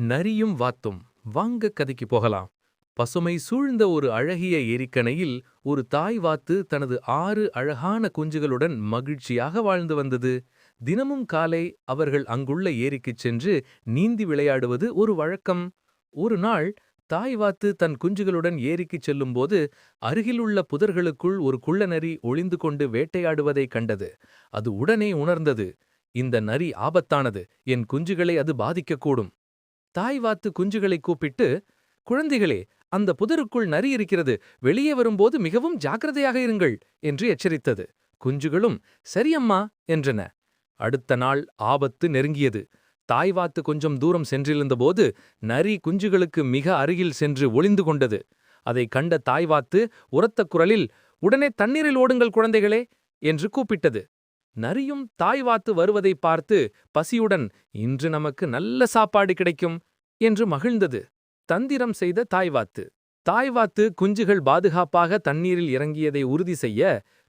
நரியும் வாத்தும் வாங்க கதைக்கு போகலாம். பசுமை சூழ்ந்த ஒரு அழகிய எரிக்கணையில் ஒரு தாய் வாத்து தனது ஆறு அழகான குஞ்சுகளுடன் மகிழ்ச்சியாக வாழ்ந்து வந்தது. தினமும் காலை அவர்கள் அங்குள்ள ஏரிக்குச் சென்று நீந்தி விளையாடுவது ஒரு வழக்கம். ஒரு நாள் தாய் வாத்து தன் குஞ்சுகளுடன் ஏரிக்குச் செல்லும்போது அருகிலுள்ள புதர்களுக்குள் ஒரு குள்ளநரி ஒளிந்து கொண்டு வேட்டையாடுவதைக் கண்டது. அது உடனே உணர்ந்தது இந்த நரி ஆபத்தானது என் குஞ்சுகளை அது பாதிக்கக்கூடும். தாய் வாத்து குஞ்சுகளை கூப்பிட்டு குழந்தைகளே அந்த புதருக்குள் நரி இருக்கிறது. வெளியே வரும்போது மிகவும் ஜாக்கிரதையாக இருங்கள் என்று எச்சரித்தது. குஞ்சுகளும் சரியம்மா என்றன. அடுத்த நாள் ஆபத்து நெருங்கியது. தாய் வாத்து கொஞ்சம் தூரம் சென்றிருந்தபோது நரி குஞ்சுகளுக்கு மிக அருகில் சென்று ஒளிந்து கொண்டது. அதை கண்ட தாய் வாத்து உரத்த குரலில் உடனே தண்ணீரில் ஓடுங்கள் குழந்தைகளே என்று கூப்பிட்டது. நரியும் தாய் வாத்து வருவதை பார்த்து பசியுடன் இன்று நமக்கு நல்ல சாப்பாடு கிடைக்கும் என்று மகிழ்ந்தது. தந்திரம் செய்த தாய்வாத்து தாய்வாத்து குஞ்சுகள் பாதுகாப்பாக தண்ணீரில் இறங்கியதை உறுதி செய்ய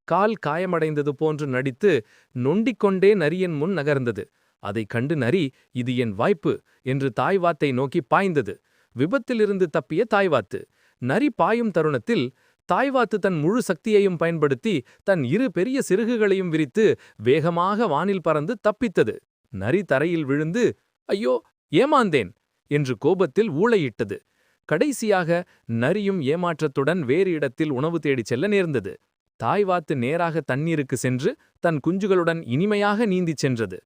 கால் காயமடைந்தது போன்று நடித்து நொண்டிக்கொண்டே நரியின் முன் நகர்ந்தது. அதைக் கண்டு நரி இது என் வாய்ப்பு என்று தாய்வாத்தை நோக்கி பாய்ந்தது. விபத்திலிருந்து தப்பிய தாய்வாத்து நரி பாயும் தருணத்தில் தாய்வாத்து தன் முழு சக்தியையும் பயன்படுத்தி தன் இரு பெரிய சிறுகுகளையும் விரித்து வேகமாக வானில் பறந்து தப்பித்தது. நரி தரையில் விழுந்து ஐயோ ஏமாந்தேன் என்று கோபத்தில் ஊளையிட்டது. கடைசியாக நரியும் ஏமாற்றத்துடன் வேறு இடத்தில் உணவு தேடிச் செல்ல நேர்ந்தது. தாய்வாத்து நேராக தண்ணீருக்கு சென்று தன் குஞ்சுகளுடன் இனிமையாக நீந்திச் சென்றது.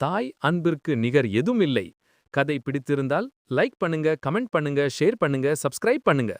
தாய் அன்பிற்கு நிகர் எதுவும் இல்லை. கதை பிடித்திருந்தால் லைக் பண்ணுங்க கமெண்ட் பண்ணுங்க ஷேர் பண்ணுங்க சப்ஸ்கிரைப் பண்ணுங்க.